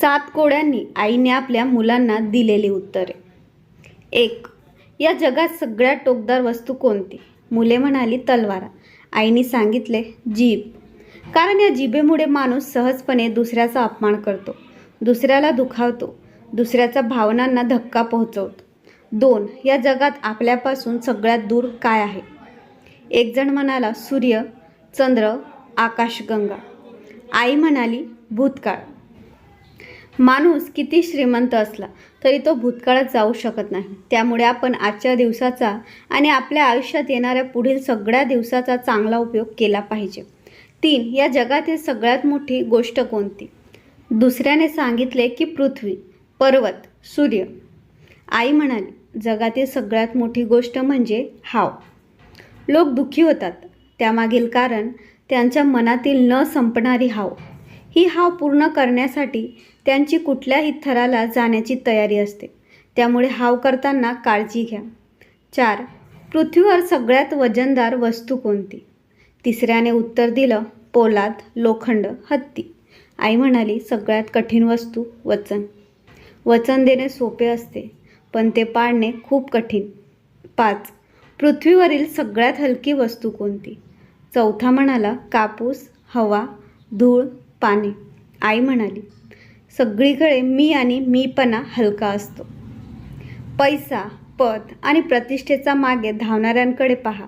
सात कोड्यांनी आईने आपल्या मुलांना दिलेली उत्तरे. एक या जगात सगळ्यात टोकदार वस्तू कोणती? मुले म्हणाली तलवारा. आईने सांगितले जीभ. कारण या जिभेमुळे माणूस सहजपणे दुसऱ्याचा अपमान करतो दुसऱ्याला दुखावतो दुसऱ्याच्या भावनांना धक्का पोहोचवतो. दोन या जगात आपल्यापासून सगळ्यात दूर काय आहे? एक जण म्हणाला सूर्य चंद्र आकाशगंगा आई म्हणाली भूतकाळ. माणूस किती श्रीमंत असला तरी तो भूतकाळात जाऊ शकत नाही. त्यामुळे आपण आजच्या दिवसाचा आणि आपल्या आयुष्यात येणाऱ्या पुढील सगळ्या दिवसाचा चांगला उपयोग केला पाहिजे. तीन या जगातील सगळ्यात मोठी गोष्ट कोणती? दुसऱ्याने सांगितले की पृथ्वी पर्वत सूर्य. आई म्हणाली जगातील सगळ्यात मोठी गोष्ट म्हणजे हाव. लोक दुःखी होतात. त्यामागील कारण त्यांच्या मनातील न संपणारी हाव. ही हाव पूर्ण करण्यासाठी त्यांची कुठल्याही थराला जाण्याची तयारी असते. त्यामुळे हाव करताना काळजी घ्या. चार पृथ्वीवर सगळ्यात वजनदार वस्तू कोणती? तिसऱ्याने उत्तर दिलं पोलाद लोखंड हत्ती. आई म्हणाली सगळ्यात कठीण वस्तू वचन. वचन देणे सोपे असते पण ते पाळणे खूप कठीण. पाच पृथ्वीवरील सगळ्यात हलकी वस्तू कोणती? चौथा म्हणाला कापूस हवा धूळ पाने. आई म्हणाली सगळीकडे मी आणि मीपणा हलका असतो. पैसा पद आणि प्रतिष्ठेचा मागे धावणाऱ्यांकडे पहा.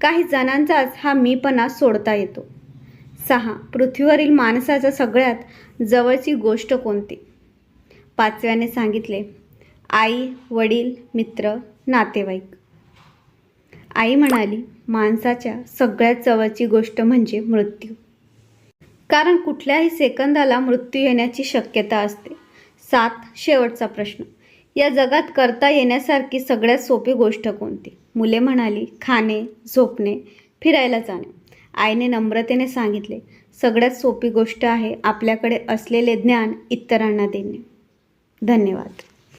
काही जणांचाच हा मीपणा सोडता येतो. सहा पृथ्वीवरील माणसाच्या सगळ्यात जवळची गोष्ट कोणती? पाचव्याने सांगितले आई वडील मित्र नातेवाईक. आई म्हणाली माणसाच्या सगळ्यात जवळची गोष्ट म्हणजे मृत्यू. कारण कुठल्याही सेकंदाला मृत्यू येण्याची शक्यता असते. सात शेवटचा प्रश्न. या जगात करता येण्यासारखी सगळ्यात सोपी गोष्ट कोणती? मुले म्हणाली खाणे झोपणे फिरायला जाणे. आईने नम्रतेने सांगितले सगळ्यात सोपी गोष्ट आहे आपल्याकडे असलेले ज्ञान इतरांना देणे. धन्यवाद.